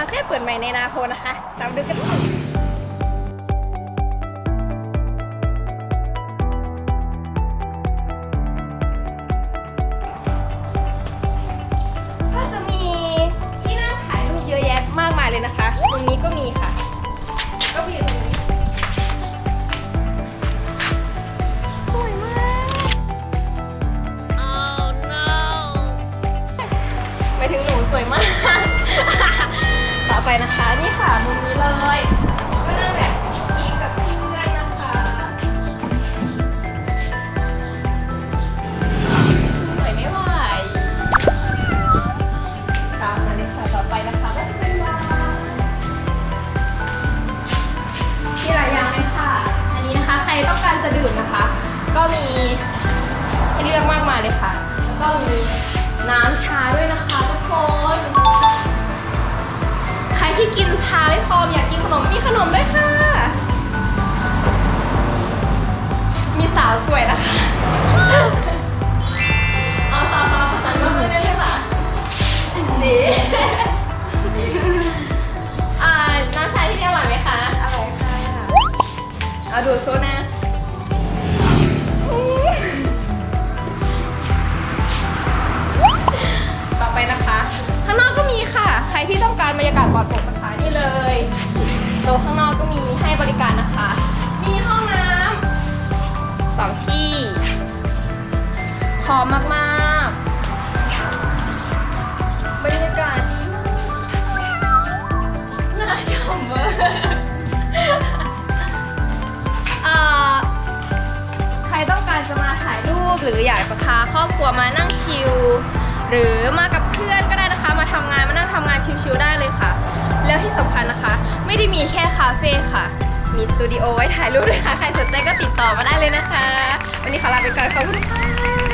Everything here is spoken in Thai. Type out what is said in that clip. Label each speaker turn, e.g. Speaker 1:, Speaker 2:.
Speaker 1: าเฟ่เปิดใหม่ในนาโพนะคะ ตามดูกันเลยก็จะมีที่นั่งถ่ายรูปเยอะแยะมากมายเลยนะคะ ตรงนี้ก็มีค่ะ ก็มีตรงนี้ สวยมากไปถึงหนูสวยมากต่อ ไปนะคะ นี่ค่ะมุมนี้เลย ก็นั่งแบบชิคๆกับเพื่อนนะคะสวยไม่ไหวตามมาเลยค่ะต่อไปนะคะก็จะเป็นบาร์มีหลายอย่างเลยค่ะ อันนี้นะคะใครต้องการจะดื่มนะคะ ก็มีให้เลือกมากมายเลยค่ะแล้วก็มีน้ำชาด้วยนะคะทุกคน ที่กินชาไม่พออยากกินขนมมีขนมด้วยค่ะ มีสาวสวยนะคะเอาสาวสาวมาหันมาเพื่อนได้ไหมคะนี่อ่าน้ำชาที่นี่อร่อยไหมคะอร่อยค่ะเอาดูดโซนะต่อไปนะคะ ข้างนอกก็มีค่ะ ใครที่ต้องการบรรยากาศปลอดโปร่งนะคะ นี่เลยโต๊ะข้างนอกก็มีให้บริการนะคะ มีห้องน้ำสองที่พร้อมมากๆ บรรยากาศน่าชมเวอร์ใครต้องการจะมาถ่ายรูปหรืออยากจะพาครอบครัวมานั่งชิลหรือมากับเพื่อนก็ได้นะคะ มาทำงานมานั่งทำงานชิลๆได้เลยค่ะ แล้วที่สำคัญนะคะ ไม่ได้มีแค่คาเฟ่ค่ะ มีสตูดิโอไว้ถ่ายรูปด้วยค่ะ ใครสนใจก็ติดต่อมาได้เลยนะคะ วันนี้ขอลาไปก่อนขอบคุณค่ะ